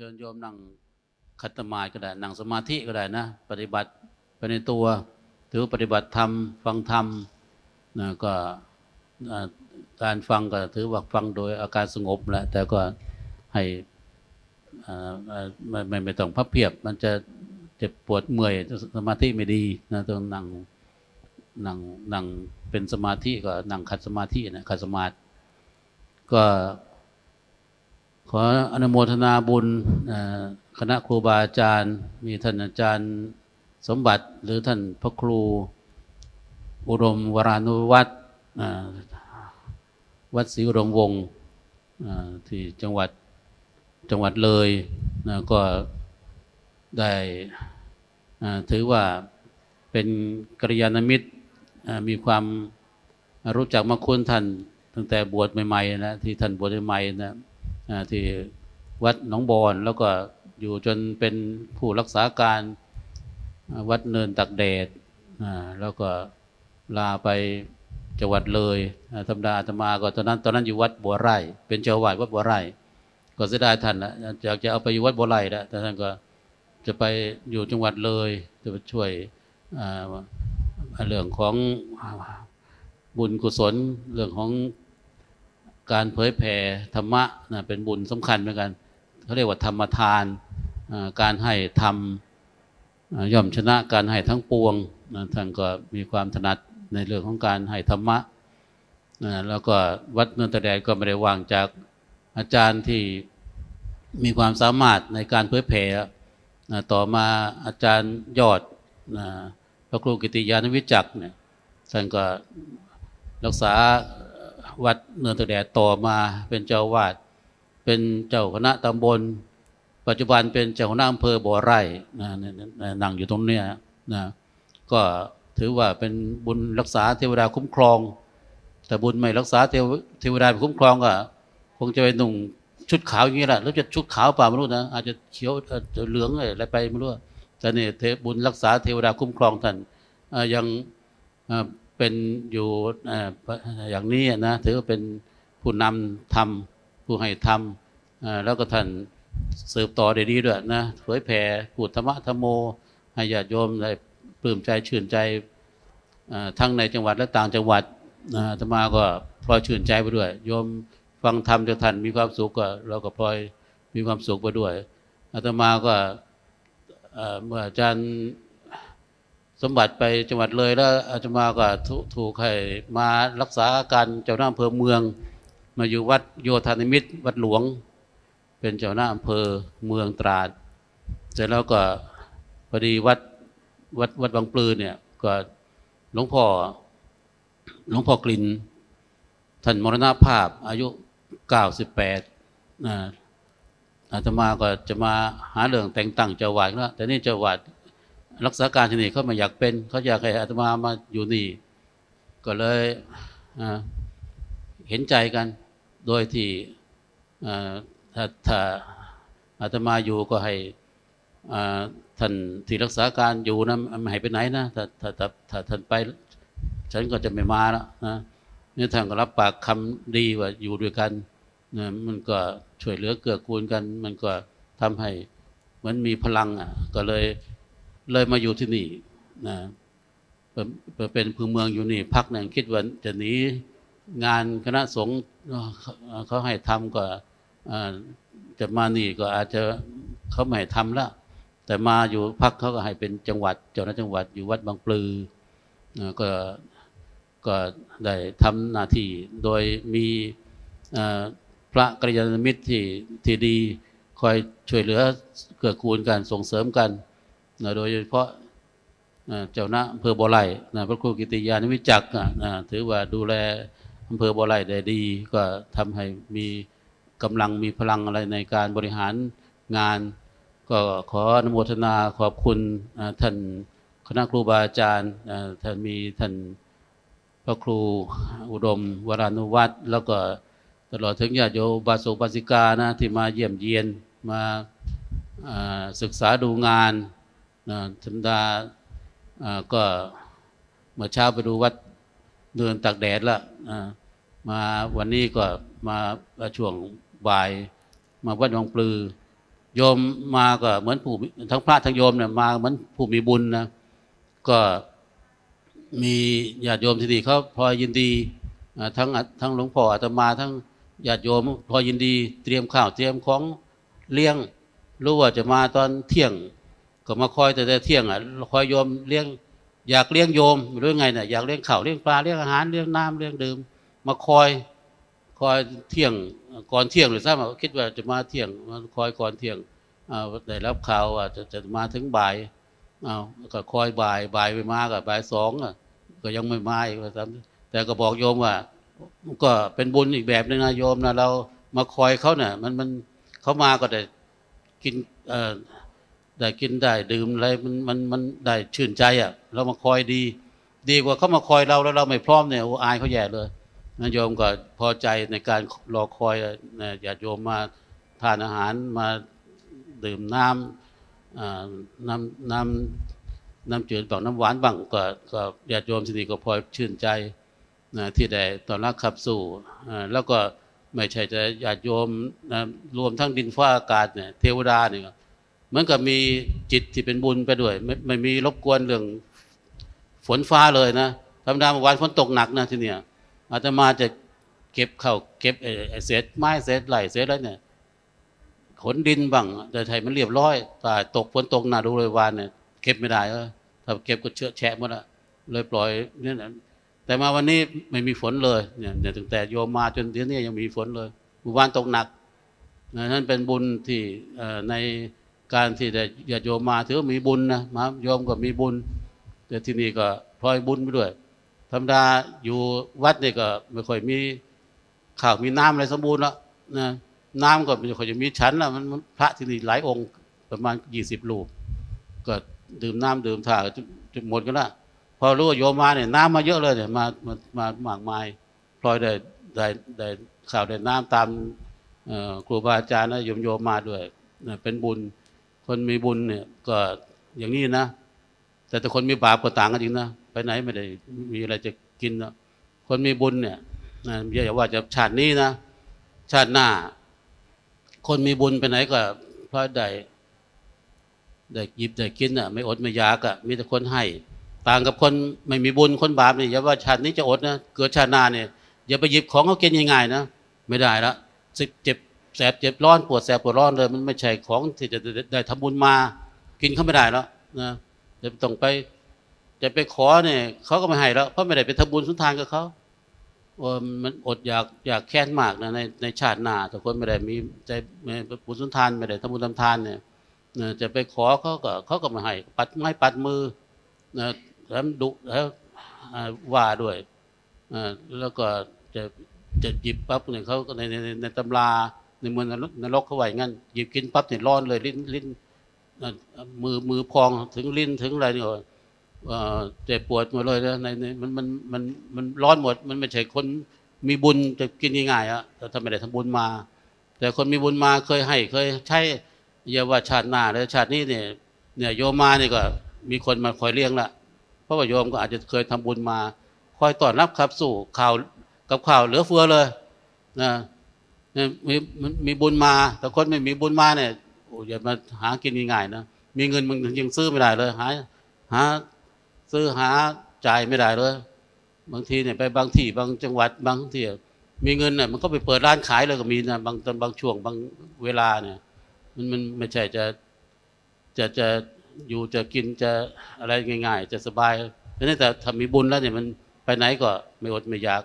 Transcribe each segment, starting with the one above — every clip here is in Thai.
ชิญโยมนั่งคัตมาธิก็ได้นั่งสมาธิก็ได้นะ ปฏิบัติไปในตัว ถือปฏิบัติธรรม ฟังธรรมนะก็การฟังก็ถือว่าฟังโดยอาการสงบแหละแต่ก็ให้ไม่ไม่ไม่ต้องพับเพียบ มันจะเจ็บปวดเมื่อยสมาธิไม่ดีนะต้องนั่งนั่งนั่งเป็นสมาธิก็นั่งขัดสมาธินะขัดสมาธิก็ ขออนุโมทนาบุญคณะครูบาอาจารย์ มีท่านอาจารย์สมบัติหรือท่านพระครู อุดมวรานุวัฒน์วัดศรีอุดมวงศ์ที่จังหวัดจังหวัดเลยนะก็ได้ถือว่าเป็นกัลยาณมิตรมีความรู้จักมาคุณท่านตั้งแต่บวชใหม่ๆนะที่ท่านบวชใหม่ๆนะ ที่วัดหนองบอนแล้วก็อยู่จนเป็นผู้รักษาการวัดเนินตักแดดอ่าแล้วก็ลาไปจังหวัดเลยธรรมดาอาตมาก็ตอนนั้นตอนนั้นอยู่วัดบัวไร่ เป็นเจ้าวาดวัดบัวไร่ ก็เสียดายท่านนะอยากจะเอาไปอยู่วัดบัวไร่แล้วแต่ท่านก็จะไปอยู่จังหวัดเลย จะไปช่วยอ่าเรื่องของบุญกุศลเรื่องของ การเผยแผ่ธรรมะนะเป็นบุญสำคัญเหมือนกันเขาเรียกว่าธรรมทานการให้ธรรมย่อมชนะการให้ทั้งปวงนะท่านก็มีความถนัดในเรื่องของการให้ธรรมะนะแล้วก็วัดเนินตะแดดก็ไม่ได้วางจากอาจารย์ที่มีความสามารถในการเผยแผ่นะต่อมาอาจารย์ยอดนะพระครูกิติยานวิจักเนี่ยท่านก็รักษา วัดเนินตะแดดต่อมาเป็นเจ้าวาด เป็นเจ้าคณะตำบล ปัจจุบันเป็นเจ้าคณะอำเภอบ่อไร่นะนะนะนั่งอยู่ตรงเนี้ยนะก็ถือว่าเป็นบุญรักษาเทวดาคุ้มครอง แต่บุญไม่รักษาเทวเทวดาไม่คุ้มครองก็คงจะไปหนุ่งชุดขาวอย่างนี้แหละแล้วจะชุดขาวเปล่าไม่รู้นะอาจจะเขียวเอ่อเหลืองอะไรไปไม่รู้แต่นี่เทบุญรักษาเทวดาคุ้มครองท่านยัง เป็นอยู่ออย่างนี้นะถือว่าเป็นผู้นำทำผู้ให้ทำแล้วก็ท่านสืบต่อได้ดีด้วยนะเผยแผ่พูดธรรมะธรรมโมให้ญาติโยมได้ปลื้มใจชื่นใจทั้งในจังหวัดและต่างจังหวัดนะอาตมาก็พลอยชื่นใจไปด้วยโยมฟังธรรมจากท่านมีความสุขก็เราก็พลอยมีความสุขไปด้วยอาตมาก็เอ่อเมื่ออาจารย์ สมบัติไปจังหวัดเลยแล้วอาตมาก็ถูถูกให้มารักษาอาการเจ้าหน้าอำเภอเมือง มาอยู่วัดโยธานิมิตรวัดหลวง เป็นเจ้าหน้าอำเภอเมืองตราด เสร็จแล้วก็พอดีวัดวัดวัดบางปลือเนี่ยก็หลวงพ่อหลวงพ่อกลิ่นท่านมรณภาพอายุ 98อาตมาก็จะมาหาเรื่องแต่งตั้งเจ้าวาดแล้วแต่นี่เจ้าวาด รักษาการที่นี่เขาไม่อยากเป็นเขาอยากให้อาตมามาอยู่นี่ ก็เลยเห็นใจกัน โดยที่ถ้าถ้าอาตมาอยู่ก็ให้ท่านที่รักษาการอยู่นะไม่ให้ไปไหนนะถ้าถ้าถ้าถ้าท่านไป ฉันก็จะไม่มาแล้วนะนี่ท่านก็รับปากคำดีว่าอยู่ด้วยกันนะมันก็ช่วยเหลือเกื้อกูลกัน มันก็ทำให้มันมีพลังอะ ก็เลย เลยมาอยู่ที่นี่นะเป,เป็นพื้นเมืองอยู่นี่ พักหนึ่งคิดว่าจะหนีงานคณะสงฆ์เขาให้ทำก็อ่าจะมานี่ก็อาจจะเขาไม่ให้ทำละแต่มาอยู่พักเขาก็ให้เป็นจังหวัดเจ้าหน้าจังหวัดอยู่วัดบางปลือก็ก็ได้ทำหน้าที่โดยมีพระกัลยาณมิตรที่ที่ดี คอยช่วยเหลือเกื้อกูลกันส่งเสริมกัน นะโดยเฉพาะเจ้าหน้าอำเภอบ่อไร่นะพระครูกิติยานวิจักนะถือว่าดูแลอำเภอบ่อไร่ได้ดี ก็ทำให้มีกำลังมีพลังอะไรในการบริหารงาน ก็ขออนุโมทนาขอบคุณท่านคณะครูบาอาจารย์ท่านมีท่านพระครูอุดมวรานุวัฒน์แล้วก็ตลอดถึงญาติโยมบาสุบาสิกานะที่มาเยี่ยมเยียนมาศึกษาดูงาน นะธรรมดาอ่าก็เมื่อเช้าไปดูวัดเดินตักแดดละอ่ามาวันนี้ก็มาช่วงบ่าย มาวัดบางปลือ โยมมาก็เหมือนผู้ทั้งพระทั้งโยมเนี่ยมาเหมือนผู้มีบุญนะก็มีญาติโยมที่นี่เขาพอยินดีทั้งทั้งหลวงพ่ออาตมาทั้งญาติโยมพอยยินดี เตรียมข้าวเตรียมของเลี้ยง รู้ว่าจะมาตอนเที่ยง ก็มาคอยแต่แต่เที่ยงอะคอยโยมเลี้ยงอยากเลี้ยงโยมหรือไงเนี่ยอยากเลี้ยงข้าวเลี้ยงปลาเลี้ยงอาหารเลี้ยงน้ำเลี้ยงดื่มมาคอยคอยเที่ยงก่อนเที่ยงหรือทราบว่าคิดว่าจะมาเที่ยงมาคอยก่อนเที่ยงอ่าได้รับข่าวว่าจะจะมาถึงบ่ายอ้าวก็คอยบ่ายบ่ายไปมาก็บ่ายสองอะก็ยังไม่มาอีกว่าซ้ำแต่ก็บอกโยมว่า ก็เป็นบุญอีกแบบหนึงนะโยมนะเรามาคอยเขาเนี่ยมันมันเขามาก็ได้กินเอ่อ ได้กินได้ดื่มอะไรมันมันมันได้ชื่นใจอะ เรามาคอยดี ดีกว่าเขามาคอยเราแล้วเราไม่พร้อมเนี่ยโอ้อายเขาแย่เลยนะโยมก็พอใจในการรอคอยนะญาติโยมมาทานอาหารมาดื่มน้ำน้ำน้ำน้ำจืดบ้างน้ำหวานบ้างก็ก็ญาติโยมที่นี่ก็พอยชื่นใจนะที่ได้ตอนรับขับสู่แล้วก็ไม่ใช่จะญาติโยมนะรวมทั้งดินฟ้าอากาศเนี่ยเทวดาเนี่ย เหมือนกับมีจิตที่เป็นบุญไปด้วย ไม่ไม่มีรบกวนเรื่องฝนฟ้าเลยนะธรรมดาเมื่อวานฝนตกหนักนะที่เนี่ยอาตมาจะเก็บเข้าเก็บเศษไม้เศษไหลเศษอะไรเนี่ยขนดินบ้างแต่ไทยมันเรียบร้อยแต่ตกฝนตกหนาดูเลยวานเนี่ยเก็บไม่ได้ถ้าเก็บก็เชื้อแฉะหมดละเลยปล่อยเนี่ยนะแต่มาวันนี้ไม่มีฝนเลยเนี่ยตั้งแต่โยมมาจนเดี๋ยวนี้ยังมีฝนเลยหมู่บ้านตกหนักนั่นเป็นบุญที่ใน การที่ได้ญาติโยมมาถือมีบุญนะมาโยมก็มีบุญ แต่ที่นี่ก็พลอยบุญไปด้วยธรรมดาอยู่วัดนี่ก็ไม่ค่อยมีข้าวมีน้ำอะไรสมบูรณ์แล้วนะน้ำก็ไม่ค่อยจะมีชั้นละมันมันพระที่นี่หลายองค์ประมาณยี่สิบรูปก็ดื่มน้ำดื่มถ่าจะหมดกันละพอรู้ว่าโยมมาเนี่ยน้ำมาเยอะเลยเนี่ยมามามามากมายพลอยได้ได้ได้ข่าวได้น้ำตามครูบาอาจารย์นะโยมโยมมาด้วยเป็นบุญ คนมีบุญเนี่ยก็อย่างนี้นะ แต่แต่คนมีบาปก็ต่างกันจริงนะ ไปไหนไม่ได้มีอะไรจะกินนะคนมีบุญเนี่ยนะอย่าว่าจะชาตินี้นะ ชาติหน้า คนมีบุญไปไหนก็เพราะได้ได้หยิบได้กินอะ ไม่อดไม่ยากอะมีแต่คนให้ ต่างกับคนไม่มีบุญคนบาปเนี่ยอย่าว่าชาตินี้จะอดนะ เกิดชาติหน้าเนี่ยอย่าไปหยิบของเขากินง่ายๆนะ ไม่ได้ละสิเจ็บ แสบเจ็บร้อนปวดแสบปวดร้อนเลย มันไม่ใช่ของที่จะได้ได้ทำบุญมา กินเขาไม่ได้แล้วนะจะต้องไป จะไปขอเนี่ยเขาก็ไม่ให้แล้วเพราะไม่ได้ไปทำบุญสุนทานกับเขาว่ามันอดอยากอยากแค้นมากนะในในชาติหน้าแต่คนไม่ได้มีใจไม่บุญสุนทานไม่ได้ทำบุญทำทานเนี่ยนะจะไปขอเขาก็เขาก็ไม่ให้ปัดไม้ปัดมือนะแล้วดุแล้วว่าด้วยอ่าแล้วก็จะจะหยิบปั๊บเนี่ยเขาในในในในตำรา ในเมืองนรกนรกเขาว่าอย่างนั้นหยิบกินปั๊บเนี่ยร้อนเลย ลิ้นลิ้นมือมือพองถึงลิ้นถึงอะไรเนี่ยเจ็บปวดหมดเลยนะในในมันมันมันมันร้อนหมด มันไม่ใช่คนมีบุญจะกินง่ายๆอะแต่ถ้าไม่ได้ทำบุญมา แต่คนมีบุญมาเคยให้เคยใช้อย่าว่าชาติหน้าแล้วชาตินี้เนี่ยเนี่ยโยมมาเนี่ยก็มีคนมาคอยเลี้ยงละเพราะว่าโยมก็อาจจะเคยทำบุญมา คอยต้อนรับครับสู่ข่าวกับข่าวเหลือเฟือเลยนะ มีมันมีบุญมา แต่คนไม่มีบุญมาเนี่ยโอ้อย่ามาหากินง่ายๆนะมีเงินมึงยังซื้อไม่ได้เลย หาหาซื้อหาจ่ายไม่ได้เลย บางทีเนี่ยไปบางที่บางจังหวัดบางที่มีเงินเนี่ยมันก็ไปเปิดร้านขายเลยก็มีนะบางตอนบางช่วงบางเวลาเนี่ย มันมันไม่ใช่จะจะจะอยู่จะกินจะอะไรง่าย ๆ จะสบายเพราะนั้นแต่ถ้ามีบุญแล้วเนี่ยมันไปไหนก็ไม่อดไม่อยาก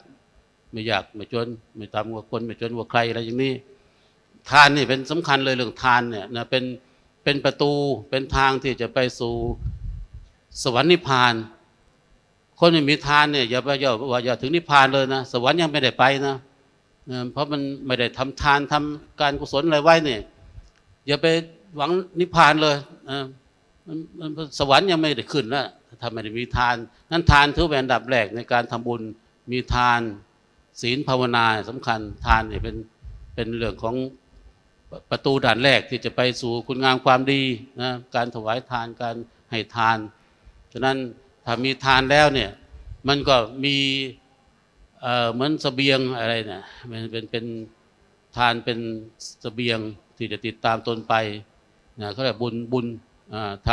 ไม่อยากไม่จน ไม่ตามกว่าคนไม่จนกว่าใครอะไรอย่างนี้ ทานนี่เป็นสำคัญเลยเรื่องทานเนี่ยนะเป็นเป็นประตูเป็นทางที่จะไปสู่สวรรค์นิพพาน คนไม่มีทานเนี่ยอย่าไปอย่าว่าอย่าถึงนิพพานเลยนะ สวรรค์ยังไม่ได้ไปนะเพราะมันไม่ได้ทำทานทำการกุศลอะไรไว้เนี่ยอย่าไปหวังนิพพานเลยมันมันสวรรค์ยังไม่ได้ขึ้นนะถ้าไม่ได้มีทาน นั้นทานถือเป็นอันดับแรกในการทำบุญมีทาน ศีลภาวนาสำคัญทานเนี่ยเป็นเป็นเรื่องของประตูด่านแรกที่จะไปสู่คุณงามความดีนะการถวายทานการให้ทาน ฉะนั้นถ้ามีทานแล้วเนี่ยมันก็มีเอ่อเหมือนสเสบียงอะไรเนี่ยมันเป็นเป็นทานเป็นสเสบียงที่จะติดตามตนไปนะเขาเรียกบุญบุญท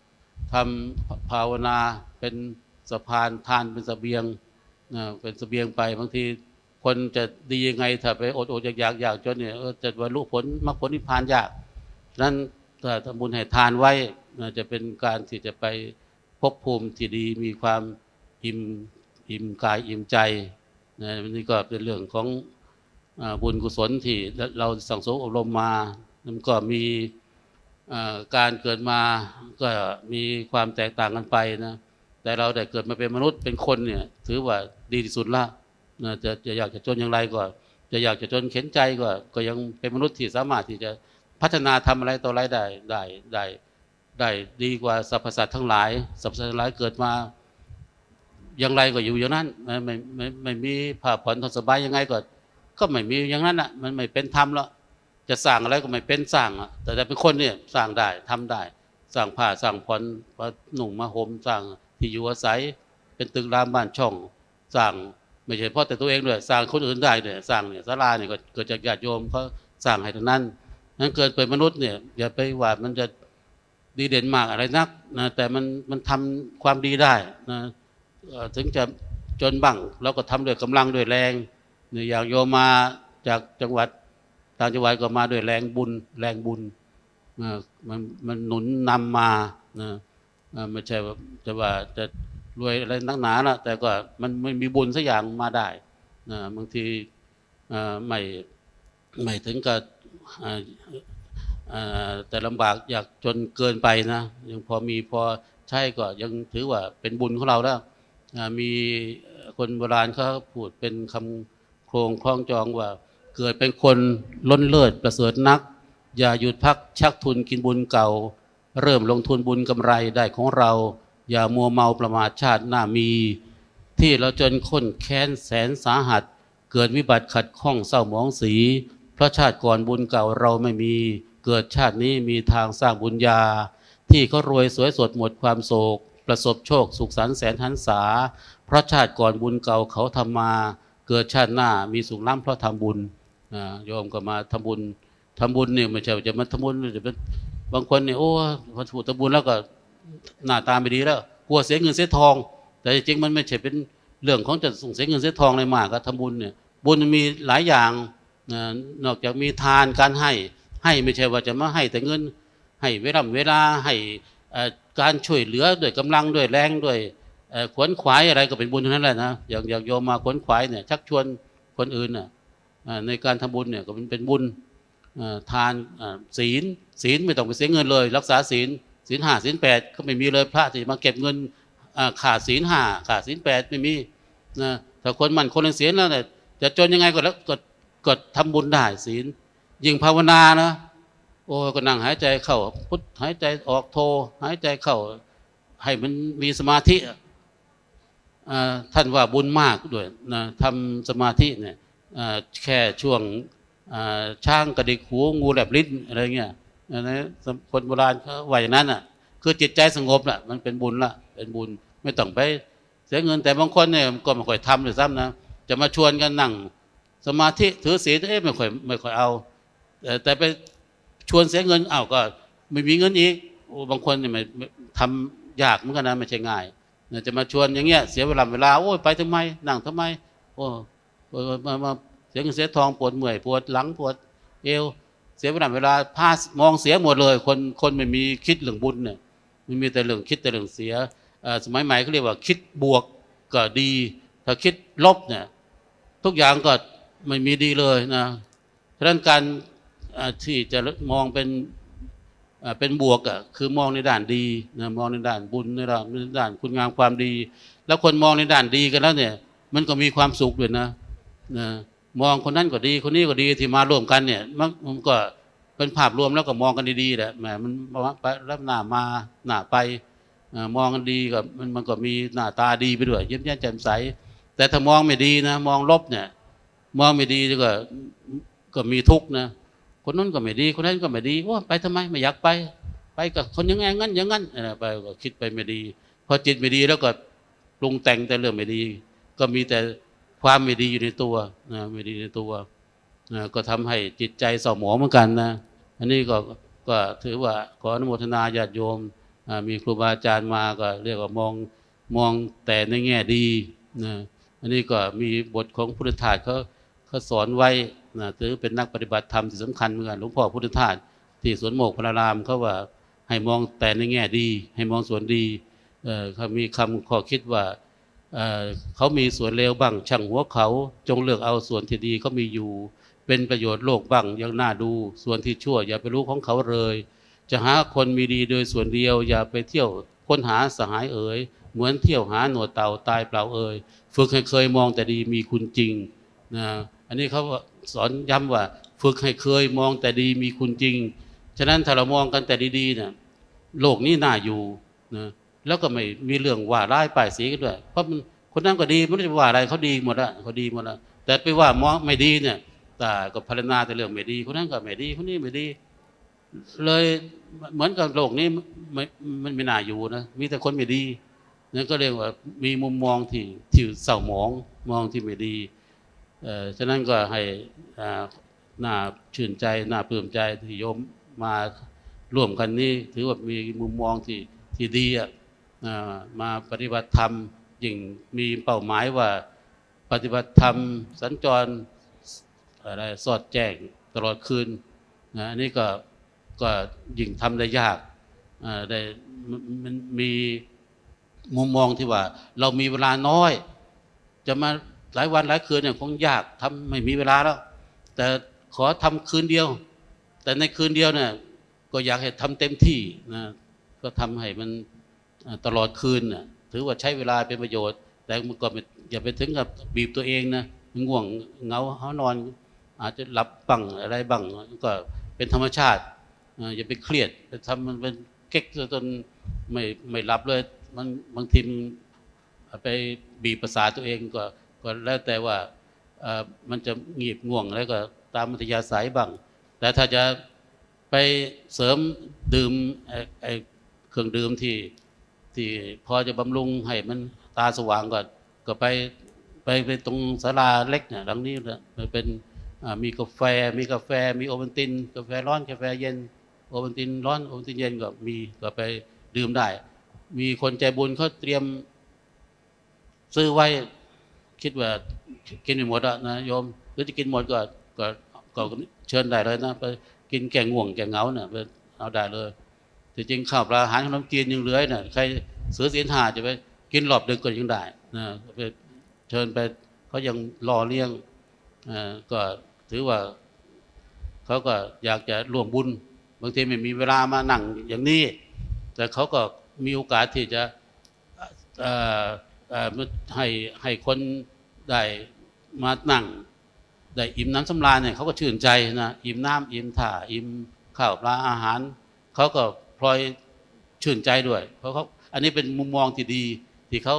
ำทำภาวนาเป็นสะพานทานเป็นสเสบียง นะเป็นเสบียงไปบางทีคนจะดียังไงถ้าไปอดอดอยากอยากอยากจนเนี่ยจะบรรลุผลมรรคผลนิพพานยากนั้นถ้าทำบุญให้ทานไว้นะจะเป็นการที่จะไปภพภูมิที่ดีมีความอิ่มอิ่มกายอิ่มใจนะนี่ก็เป็นเรื่องของบุญกุศลที่เราสั่งสมอบรมมามันก็มีการเกิดมาก็มีความแตกต่างกันไปนะ แต่เราได้เกิดมาเป็นมนุษย์เป็นคนเนี่ย ถือว่าดีที่สุดละนะจะจะอยากจะจนอย่างไรก็จะอยากจะจนเข็นใจก็ก็ยังเป็นมนุษย์ที่สามารถที่จะพัฒนาทำอะไรต่ออะไรได้ได้ได้ได้ดีกว่าสรรพสัตว์ทั้งหลายสรรพสัตว์ทั้งหลายเกิดมาอย่างไรก็อยู่อย่างนั้นไม่ไม่ไม่ไม่มีผ่าผ่อนทนสบายยังไงก็ ก็ไม่มีอย่างนั้นอะ มันไม่เป็นธรรมแล้วจะสร้างอะไรก็ไม่เป็นสร้างอะแต่แต่เป็นคนเนี่ยสร้างได้ทำได้ สร้างผ้าสร้างผ่อนหนุ่งมาห่มสร้าง ที่อยู่อาศัย เป็นตึกรามบ้านช่องสร้างไม่ใช่เพราะแต่ตัวเองด้วยสร้างคนอื่นได้เนี่ยสร้างเนี่ยศาลาเนี่ยก็เกิดจากญาติโยมเขาสร้างให้ทั้งนั้นนั้นเกิดเป็นมนุษย์เนี่ยอย่าไปว่ามันจะดีเด่นมากอะไรนักนะแต่มันมันทำความดีได้นะถึงจะจนบ้างแล้วก็ทำด้วยกำลังด้วยแรงเนี่ยอย่างโยมาจากจังหวัดต่างจังหวัดก็มาด้วยแรงบุญแรงบุญมันมันหนุนนำมานะอ่า ไม่ใช่ว่าจะว่าจะรวยอะไรนักหนาละแต่ก็มันไม่มีบุญสักอย่างมาได้นะบางทีไม่ไม่ถึงกับแต่ลำบากอยากจนเกินไปนะ ยังพอมีพอใช่ก็ยังถือว่าเป็นบุญของเราแล้วมีคนโบราณเขาพูดเป็นคำโครงคล้องจองว่า เกิดเป็นคนล้นเลิศประเสริฐนัก อย่าหยุดพักชักทุนกินบุญเก่า เริ่มลงทุนบุญกำไรได้ของเรา อย่ามัวเมาประมาทชาติหน้ามี ที่เราจนค้นแค้นแสนสาหัส เกิดวิบัติขัดข้องเศร้าหมองสี เพราะชาติก่อนบุญเก่าเราไม่มี เกิดชาตินี้มีทางสร้างบุญญา ที่เขารวยสวยสดหมดความโศก ประสบโชคสุขสันต์แสนหันษา เพราะชาติก่อนบุญเก่าเขาทำมา เกิดชาติหน้ามีสุขล้ำเพราะทำบุญอ่าโยมก็มาทำบุญทำบุญเนี่ยไม่ใช่จะมาทำบุญจะเป็น บางคนเนี่ยโอ้พอถูกทำบุญแล้วก็หน้าตาไม่ดีแล้วกลัวเสียเงินเสียทอง แต่จริงมันไม่ใช่เป็นเรื่องของจะส่งเสียเงินเสียทองอะไรมากก็ทำบุญเนี่ยบุญมีหลายอย่างนอกจากมีทานการให้ให้ไม่ใช่ว่าจะมาให้แต่เงิน ให้เวลาเวลาให้การช่วยเหลือด้วยกำลังด้วยแรงด้วยขวนขวายอะไรก็เป็นบุญทั้งนั้นแหละนะอย่างอย่างโยมมาขวนขวายเนี่ยชักชวนคนอื่นน่ะในการทำบุญเนี่ยก็เป็นเป็นบุญ ทานศีลศีลไม่ต้องไปเสียเงินเลย รักษาศีลศีลห้าศีลแปดก็ไม่มีเลยพระที่มาเก็บเงินขาดศีลห้าขาดศีลแปดไม่มีนะถ้าคนมันคนละศีลแล้วเนี่ยจะจนยังไงก็แล้วก็ก็ทำบุญได้ศีลยิ่งภาวนานะโอ้ก็นั่งหายใจเข้าพุทหายใจออกโทหายใจเข้า ให้มันมีสมาธิอ่าท่านว่าบุญมากด้วยนะทำสมาธิเนี่ยแค่ช่วง ช่างกระดิกหูงูแหลบลิ้นอะไรเงี้ยนนั้นคนโบราณเขาว่าอย่างนั้นอะ คือจิตใจสงบน่ะมันเป็นบุญละเป็นบุญไม่ต้องไปเสียเงินแต่บางคนเนี่ยก็ไม่ค่อยทำเลยซ้ำนะจะมาชวนกันนั่ง สมาธิถือศีลเอ๊ะไม่ค่อยไม่ค่อยเอา แต่ไปชวนเสียเงินอ้าวก็ไม่มีเงินอีกบางคนเนี่ยม่ไม่ทำยากเหมือนกันนะไม่ใช่ง่ายจะมาชวนอย่างเงี้ยเสียเวลาเวลาโอ้ยไปทำไม นั่งทำไม โอ้มามา เสียเงินเสียทองปวดเมื่อยปวดหลังปวดเอวเสียเวลาเวลาพามองเสียหมดเลย คนคนไม่มีคิดเรื่องบุญเนี่ยมันมีแต่เรื่องคิดแต่เรื่องเสียสมัยใหม่เขาเรียกว่าคิดบวกก็ดี ถ้าคิดลบเนี่ยทุกอย่างก็ไม่มีดีเลยนะฉะนั้นการที่จะมองเป็นเป็นบวกอะคือมองในด้านดีนะมองในด้านบุญในด้านในด้านคุณงามความดี แล้วคนมองในด้านดีกันแล้วเนี่ย มันก็มีความสุขด้วยนะนะ มองคนนั้นก็ดี คนนี้ก็ดีที่มาร่วมกันเนี่ย มันก็เป็นภาพรวมแล้วก็มองกันดีๆแหละแหมมันไปรับหน้ามาหน้าไปมองกันดีก็มันมันก็มีหน้าตาดีไปด้วยยิ้มแย้มแจ่มใส แต่ถ้ามองไม่ดีนะ มองลบเนี่ย มองไม่ดีก็ก็มีทุกข์นะคนนั้นก็ไม่ดี คนนั้นก็ไม่ดีว่าไปทำไมไม่อยากไป ไปกับคนยังไงงั้นอย่างนั้นไปก็คิดไปไม่ดี พอจิตไม่ดีแล้วก็ปรุงแต่งแต่เรื่องไม่ดี ก็มีแต่ ความไม่ดีอยู่ในตัวนะไม่ดีในตัวนะก็ทำให้จิตใจเศร้าหมองเหมือนกันนะ อันนี้ก็ก็ถือว่าขออนุโมทนาญาติโยมมีครูบาอาจารย์มาก็เรียกว่ามองมองแต่ในแง่ดีนะอันนี้ก็มีบทของพุทธทาสเขาเขาสอนไว้นะถือเป็นนักปฏิบัติธรรมที่สำคัญเหมือนกันหลวงพ่อพุทธทาสที่สวนโมกพระรามเขาว่าให้มองแต่ในแง่ดี ให้มองส่วนดีเออเขามีคำข้อคิดว่า เขามีส่วนเลวบ้างช่างหัวเขา จงเลือกเอาส่วนที่ดีเขามีอยู่ เป็นประโยชน์โลกบ้างยังน่าดู ส่วนที่ชั่ว อย่าไปรู้ของเขาเลย จะหาคนมีดีโดยส่วนเดียว อย่าไปเที่ยวค้นหาสหายเอ๋ยเหมือนเที่ยวหาหนวดเต่าตายเปล่าเอ๋ยฝึกให้เคยมองแต่ดีมีคุณจริงนะอันนี้เขาสอนย้ำว่า ฝึกให้เคยมองแต่ดีมีคุณจริง ฉะนั้นถ้าเรามองกันแต่ดีๆเนี่ยโลกนี้น่าอยู่นะ แล้วก็ไม่มีเรื่องว่าร้ายป้ายสีกันด้วย เพราะมันคนนั้นก็ดีไม่ได้ว่าอะไรเขาดีหมดละเขาดีหมดละแต่ไปว่ามองไม่ดีเนี่ยแต่ก็พารณนาแต่เรื่องไม่ดี คนนั้นก็ไม่ดีคนนี้ไม่ดี เลยเหมือนกับโลกนี้ไม่มันไม่น่าอยู่นะมีแต่คนไม่ดีนั่นก็เรียกว่ามีมุมมองที่ที่เศร้าหมองมองที่ไม่ดีเอ่อฉะนั้นก็ให้น่าชื่นใจน่าปลื้มใจที่โยมมาร่วมกันนี้ ถือว่ามีมุมมองที่ที่ดีอะอ่า มาปฏิบัติธรรมยิ่งมีเป้าหมายว่าปฏิบัติธรรมสัญจรอะไรสอดแจ้งตลอดคืนนะอันนี้ก็ก็ยิ่งทำได้ยากอ่าได้มันมีมุมมองที่ว่า เรามีเวลาน้อย จะมาหลายวันหลายคืนเนี่ยคงยากทำไม่มีเวลาแล้ว แต่ขอทำคืนเดียว แต่ในคืนเดียวเนี่ยก็อยากให้ทำเต็มที่นะก็ทำให้มัน ตลอดคืนน่ะถือว่าใช้เวลาเป็นประโยชน์ แต่มันก็อย่าไปถึงกับบีบตัวเองนะง่วงเงาหานอน อาจจะหลับบังอะไรบังก็เป็นธรรมชาติอย่าไปเครียดไปทำมันเป็นเก๊กจนไม่ไม่หลับเลยมันบางทีไปบีบประสาตัวเองก็ก็แล้วแต่ว่ามันจะงีบง่วงแล้วก็ตามมัธยาสายบ้างแต่ถ้าจะไปเสริมดื่มเครื่องดื่มที่ ที่พอจะบำรุงให้มันตาสว่างก่อนก็ไปไปไปตรงศาลาเล็กเนี่ยหลังนี้นะมันเป็นมีกาแฟ มีกาแฟ มีโอวัลติน กาแฟร้อนกาแฟเย็นโอวัลตินร้อนโอวัลตินเย็นก็มีก็ไปดื่มได้ มีคนใจบุญเขาเตรียม ซื้อไว้คิดว่ากินไม่หมดอะนะโยมหรือจะกินหมดก็ก็ก็เชิญได้เลยนะไปกินแกงง่วงแกงเหงาเนี่ยไปเอาได้เลย ที่จริงข้าวปลาอาหารขนมจีนยังเหลือเนี่ยใครเสือเสียนหาจะไปกินรอบดึกก็ยังได้นะไปเชิญไปเขายังรอเลี้ยงก็ถือว่าเขาก็อยากจะร่วมบุญ บางทีไม่มีเวลามานั่งอย่างนี้ แต่เขาก็มีโอกาสที่จะให้ให้คนได้มานั่งได้อิ่มน้ำสำราญเนี่ยเขาก็ชื่นใจนะอิ่มน้ำอิ่มถ่าอิ่มข้าวปลาอาหาร เขาก็ พลอยชื่นใจด้วย เพราะเขาอันนี้เป็นมุมมองที่ดี ที่เขา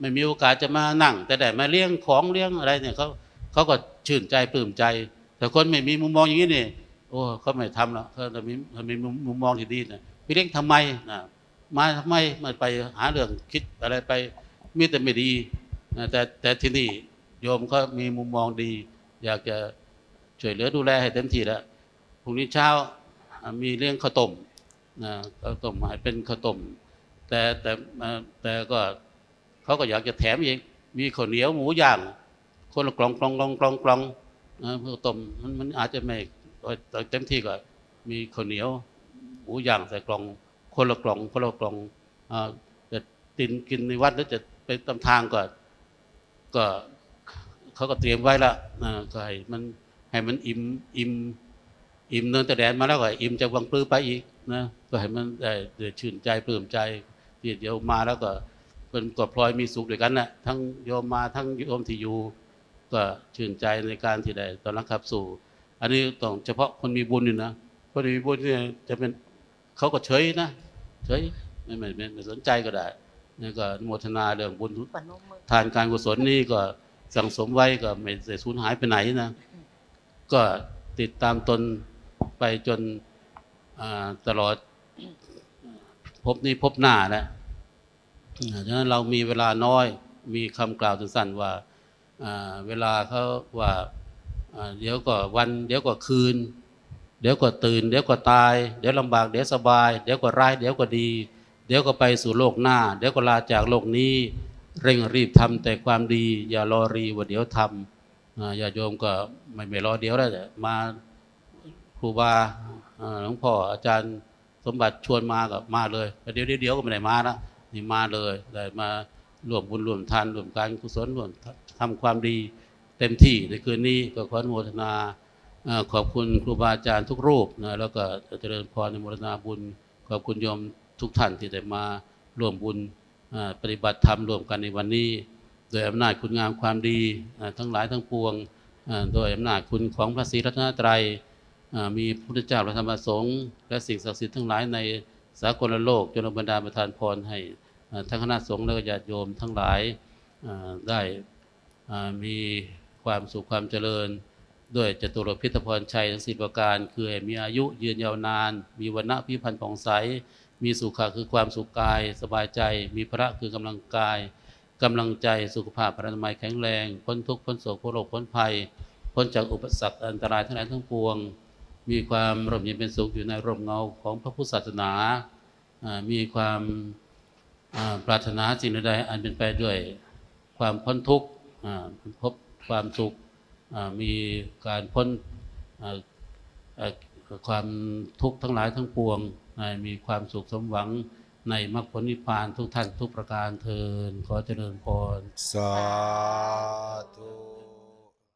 ไม่มีโอกาสจะมานั่ง แต่ได้มาเลี้ยงของเลี้ยงอะไรเนี่ยเขาเขาก็ชื่นใจปลื้มใจ แต่คนไม่มีมุมมองอย่างนี้เนี่ยโอ้เขาไม่ทำแล้วเขาจะมีเขามีมุมมองที่ดีนะไปเลี้ยงทำไมนะมาทำไมมาไปหาเรื่องคิดอะไรไปมีแต่ไม่ดีนะแต่แต่ที่นี่โยมเขามีมุมมองดี อยากจะช่วยเหลือดูแลให้เต็มที่แล้วพรุ่งนี้เช้าอ่ามีเลี้ยงข้าวต้ม นะข้าวต้มให้เป็นข้าวต้มแต่แต่แต่ก็เขาก็อยากจะแถมอีกมีข้าวเหนียวหมูย่าง คนละกล่องกล่องกล่องกล่องกล่องนะข้าวต้มมันมันอาจจะไม่เต็มที่ก็มีข้าวเหนียวหมูย่างใส่กล่อง คนละกล่องคนละกล่องจะตินกินในวัดแล้วจะไปตามทางก็ก็เขาก็เตรียมไว้ละนะก็ให้มันให้มันอิ่มอิ่มอิ่มเนินต่แดนมาแล้วก็อิ่มจากวังปลื้อไปอีกนะ ก็ให้มันได้ได้ชื่นใจปลื้มใจที่เดี๋ยวมาแล้วก็เป็นก็พลอยมีสุขด้วยกันนะทั้งโยมมาทั้งโยมที่อยู่ก็ชื่นใจในการที่ได้ตอนรับขับสู่ อันนี้ต้องเฉพาะคนมีบุญนี่นะคนมีบุญเนี่ยจะเป็นเขาก็เฉยนะเฉยไม่ไม่ไม่สนใจก็ได้นี่ก็โมทนาเรื่องบุญทานการกุศลนี่ก็สั่งสมไว้ก็ไม่ได้สูญหายไปไหนนะก็ติดตามตนไปจนตลอด พบนี้พบหน้าแล้วอ่าฉะนั้นเรามีเวลาน้อย มีคำกล่าวสั้นๆว่าเวลาเขาว่าเดี๋ยวก็วันเดี๋ยวก็คืน เดี๋ยวก็ตื่น เดี๋ยวก็ตาย เดี๋ยวลำบากเดี๋ยวสบาย เดี๋ยวก็ร้าย เดี๋ยวก็ดี เดี๋ยวก็ไปสู่โลกหน้า เดี๋ยวก็ลาจากโลกนี้ เร่งรีบทำแต่ความดี อย่ารอรีว่าเดี๋ยวทำอย่าโยมก็ไม่ไม่รอเดี๋ยวแล้วแต่มาครูบาหลวงพ่ออาจารย์ สมบัติชวนมาก็มาเลยเดี๋ยวเดี๋ยวก็ไม่ได้มานะนี่มาเลยได้มาร่วมบุญร่วมทานร่วมการกุศลร่วมทำความดีเต็มที่ในคืนนี้ก็ขออนุโมทนาขอบคุณครูบาอาจารย์ทุกรูปนะแล้วก็เจริญพรในมรณาบุญ ขอบคุณโยมทุกท่านที่ได้มาร่วมบุญปฏิบัติธรรมร่วมกันในวันนี้ โดยอำนาจคุณงามความดีทั้งหลายทั้งปวง โดยอำนาจคุณของพระศรีรัตนตรัย มีพระพุทธเจ้าพระธรรมสงฆ์และสิ่งศักดิ์สิทธิ์ทั้งหลายในสากลโลกจนบรรดาลประทานพรให้ทั้งคณะสงฆ์และญาติโยมทั้งหลายได้มีความสุขความเจริญ ด้วยจตุรพิธพรชัยทั้งสิบประการ คือให้มีอายุยืนยาวนาน มีวันณะพิพันธ์ผ่องใส มีสุขะคือความสุขกาย สบายใจ มีพระคือกำลังกายกำลังใจสุขภาพพระนามัยแข็งแรง พ้นทุกข์พ้นโศกพ้นโรคพ้นภัย พ้นจากอุปสรรคอันตรายทั้งหลายทั้งปวง มีความร่มเย็นเป็นสุขอยู่ในร่มเงาของพระพุทธศาสนา มีความปรารถนาสิ่งใดอันเป็นไปด้วยความพ้นทุกข์พบความสุขมีการพ้นความทุกข์ทั้งหลายทั้งปวง มีความสุขสมหวังในมรรคผลนิพพานทุกท่านทุกประการเทินขอเจริญพร สาธุ